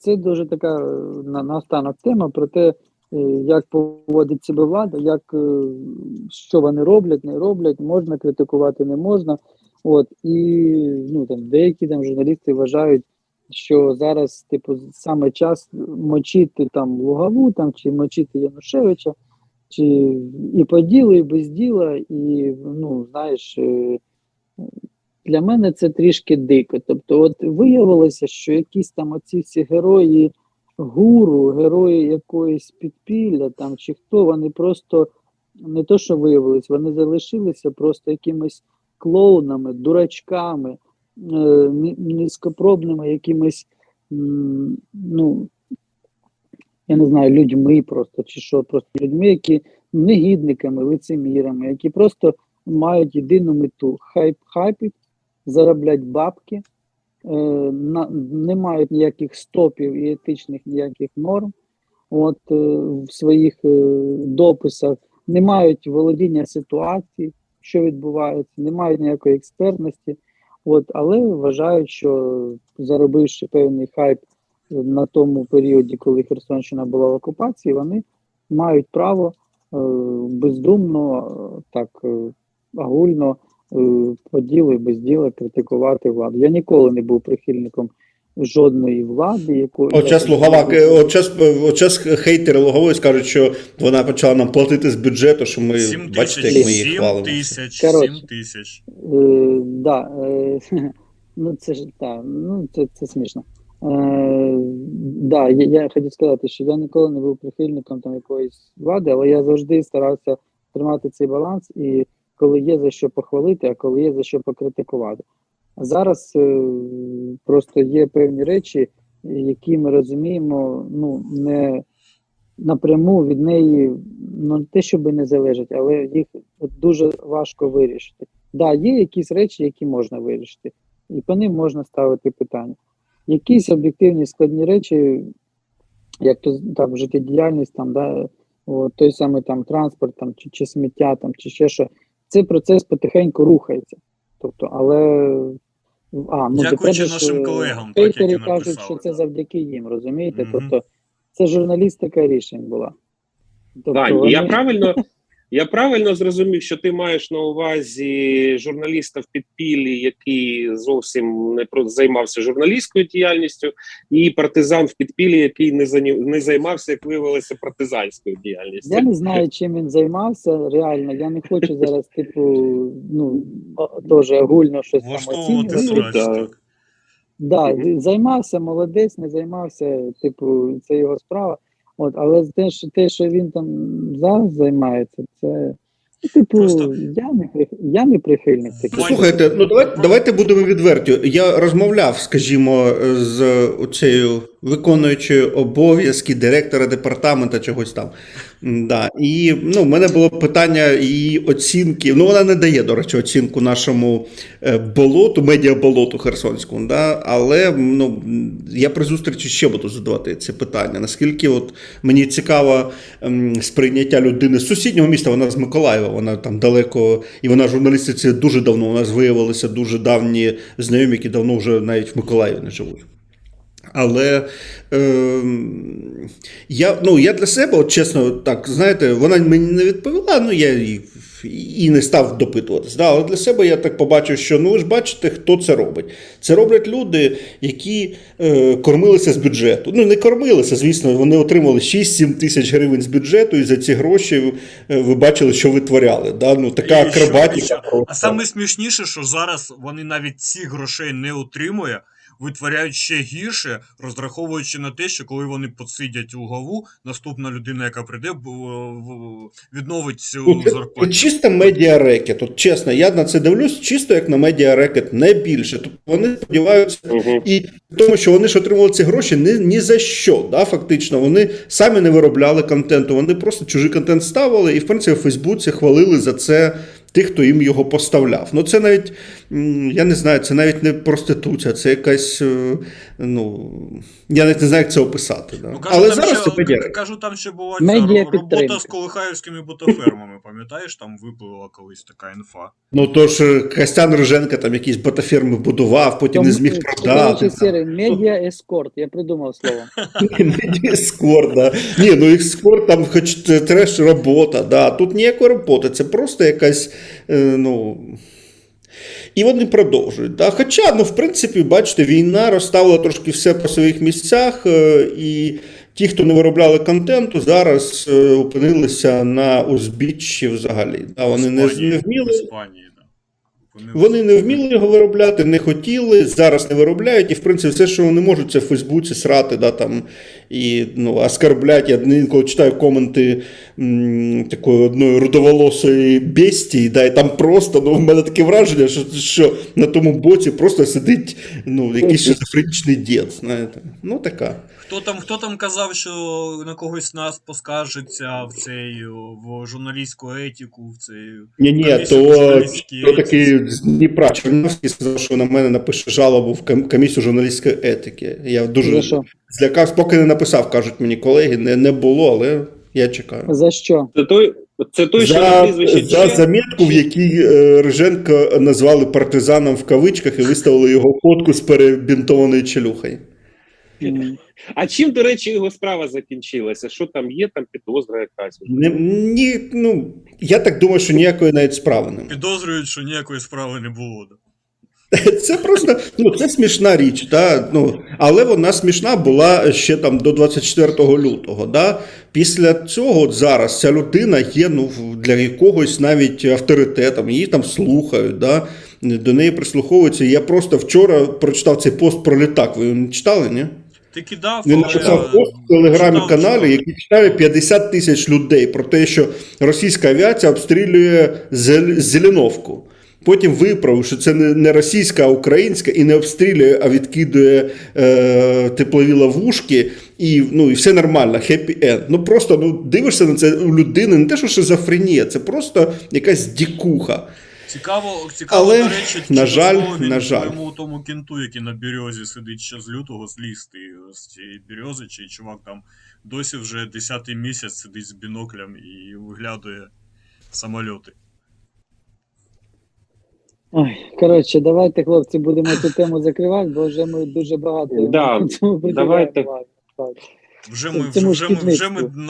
це дуже така е, на наостанок тема про те, е, як поводить себе влада, як е, що вони роблять, не роблять, можна критикувати, не можна. От і ну там деякі там журналісти вважають, що зараз, типу, саме час мочити там Лугаву, там чи мочити Янушевича, чи і по ділу, і без діла, і ну знаєш. Для мене це трішки дико. Тобто, от виявилося, що якісь там оці всі герої гуру, герої якоїсь підпілля, там чи хто, вони просто не то, що виявилось, вони залишилися просто якимись клоунами, дурачками, е, низькопробними якимись, ну, я не знаю, людьми просто, чи що, просто людьми, які негідниками, лицемірами, які просто мають єдину мету хайп хайпить, зароблять бабки, е, не мають ніяких стопів і етичних ніяких норм. От, е, в своїх е, дописах, не мають володіння ситуації, що відбувається, не мають ніякої експертності, от, але вважають, що заробивши певний хайп на тому періоді, коли Херсонщина була в окупації, вони мають право е, бездумно, так е, агульно по ділу і без діла критикувати владу. Я ніколи не був прихильником жодної влади, якої От час Лугова, от час, час хейтери Лугової скажуть, що вона почала нам платити з бюджету, що ми 7 бачите, як ми її 7 хвалимо. тисяч, Коротше. 7 тисяч. Е, да, е, ну це ж так, ну це, це смішно. Е, да, я, я хотів сказати, що я ніколи не був прихильником там якоїсь влади, але я завжди старався тримати цей баланс, і коли є за що похвалити, а коли є за що покритикувати. Зараз е, просто є певні речі, які ми розуміємо, ну не напряму від неї, ну те, щоб не залежать, але їх дуже важко вирішити. Да, є якісь речі, які можна вирішити, і по ним можна ставити питання. Якісь об'єктивні складні речі, як то там життєдіяльність, там, да, от, той самий там транспорт, там, чи, чи сміття, там, чи ще що, цей процес потихеньку рухається. Тобто, але а, ну, Дякуючи тепер нашим е, колегам, так, хейтери які кажуть, написали, що це завдяки їм, розумієте? Мгм. Тобто, це журналістика рішень була. Тобто, да, вони- я правильно, я правильно зрозумів, що ти маєш на увазі журналіста в підпіллі, який зовсім не про займався журналістською діяльністю, і партизан в підпіллі, який не зані- не займався, як виявилося, партизанською діяльністю. Я не знаю, чим він займався. Реально, я не хочу зараз, типу, ну теж огульно щось там оцінювати. да. так. Займався, молодець, не займався, типу, це його справа. От, але те, що те, що він там зараз займається, це ну, типу, Просто- я не прих- я не прихильник таких. Слухайте, ну давайте, давайте будемо відверті. Я розмовляв, скажімо, з цією виконуючою обов'язки директора департамента чогось там. Да. І ну, в мене було питання її оцінки. Ну, вона не дає, до речі, оцінку нашому е, болоту, медіаболоту Херсонському. Да? Але ну, я при зустрічі ще буду задавати це питання. Наскільки от мені цікаво сприйняття людини з сусіднього міста, вона з Миколаєва, вона там далеко, і вона журналістиці дуже давно. У нас виявилися дуже давні знайомі, які давно вже навіть в Миколаєві не живуть. Але е, я, ну, я для себе, от чесно, так, знаєте, вона мені не відповіла, ну я і, і не став допитуватись. Да, але для себе я так побачив, що ну ви ж бачите, хто це робить. Це роблять люди, які е, кормилися з бюджету. Ну, не кормилися, звісно, вони отримали 6-7 тисяч гривень з бюджету, і за ці гроші е, ви бачили, що витворяли. Да? Ну, така просто. А саме смішніше, що зараз вони навіть ці грошей не отримує, витворяють ще гірше, розраховуючи на те, що коли вони посидять у главу, наступна людина, яка прийде, в- відновить цю Ну, зарплату. чисто медіарекет. От чесно, я на це дивлюсь чисто як на медіарекет, не більше. Тобто вони сподіваються Мгм. і тому, що вони ж отримували ці гроші ні, ні за що. Да, фактично, вони самі не виробляли контенту, вони просто чужий контент ставили і, в принципі, в Фейсбуці хвалили за це тих, хто їм його поставляв. Ну це навіть я не знаю, це навіть не проституція, це якась. е, Ну я навіть не знаю, як це описати. Да? Ну, кажу, Але там зараз ще, це кажу, там ще була ця робота підтримки. з колихаївськими ботафермами, пам'ятаєш, там випливла колись така інфа. Ну то ж е, Костян Риженко там якісь ботаферми будував, потім не зміг продати. Медіа ескорт, я придумав слово. Ескорт, да. Ні, ну ескорт там хоч треш робота, да. Тут ніякої роботи, це просто якась, е, ну. І вони продовжують. Да? Хоча, ну, в принципі, бачите, війна розставила трошки все по своїх місцях, е, і ті, хто не виробляли контенту, зараз е, опинилися на узбіччі взагалі. Да? Вони Іспанії, не вміли. Іспанії. Вони, Вони не вміли його виробляти, не хотіли, зараз не виробляють, і в принципі все, що вони можуть, це в Фейсбуці срати, да, там, і ну, оскорблять. Я інколи читаю коменти м, такої одної рудоволосої бестії, да, і там просто ну, в мене таке враження, що, що на тому боці просто сидить ну, якийсь шизофренічний дід. Знаєте. Ну така. Хто там, хто там казав, що на когось нас поскаржиться в цей в журналістську етику, в цей Ні, ні, то, то такий з Дніпра Чернявський сказав, що на мене напише жалобу в комісію журналістської етики. Я дуже За що? злякався, поки не написав, кажуть мені колеги, не, не було, але я чекаю. За що? Це той, це той, що на За, прізвище за замітку, в якій е, Риженко назвали партизаном в кавичках і виставили його фотку з перебінтованою челюхою. М. А чим, до речі, його справа закінчилася? Що там є, там підозра якась? Не, ні, ну, я так думаю, що ніякої навіть справи немає. Підозрюють, що ніякої справи не було. Да. Це просто ну, це смішна річ, да? ну, але вона смішна була ще там до 24 лютого. Да? Після цього от зараз ця людина є ну, для якогось навіть авторитетом, її там слухають, да? до неї прислуховуються. Я просто вчора прочитав цей пост про літак. Ви його не читали, ні? Ти кидав, Він написав пост в телеграмі-каналі, який читає 50 тисяч людей про те, що російська авіація обстрілює Зел- Зеленовку. Потім виправив, що це не, російська, а українська, і не обстрілює, а відкидує е, теплові ловушки, і, ну, і все нормально, happy end. Ну просто ну, дивишся на це у людини, не те, що шизофренія, це просто якась дікуха. Цікаво, цікаво, Але, до речі, на жаль, він на жаль. своєму тому кінту, який на березі сидить ще з лютого, злізти з цієї берези, чи чувак там досі вже 10-й місяць сидить з біноклем і виглядує самольоти. Ой, коротше, давайте, хлопці, будемо цю тему закривати, бо вже ми дуже багато. Да, давайте. Вже ми, вже, вже, ми, вже ми на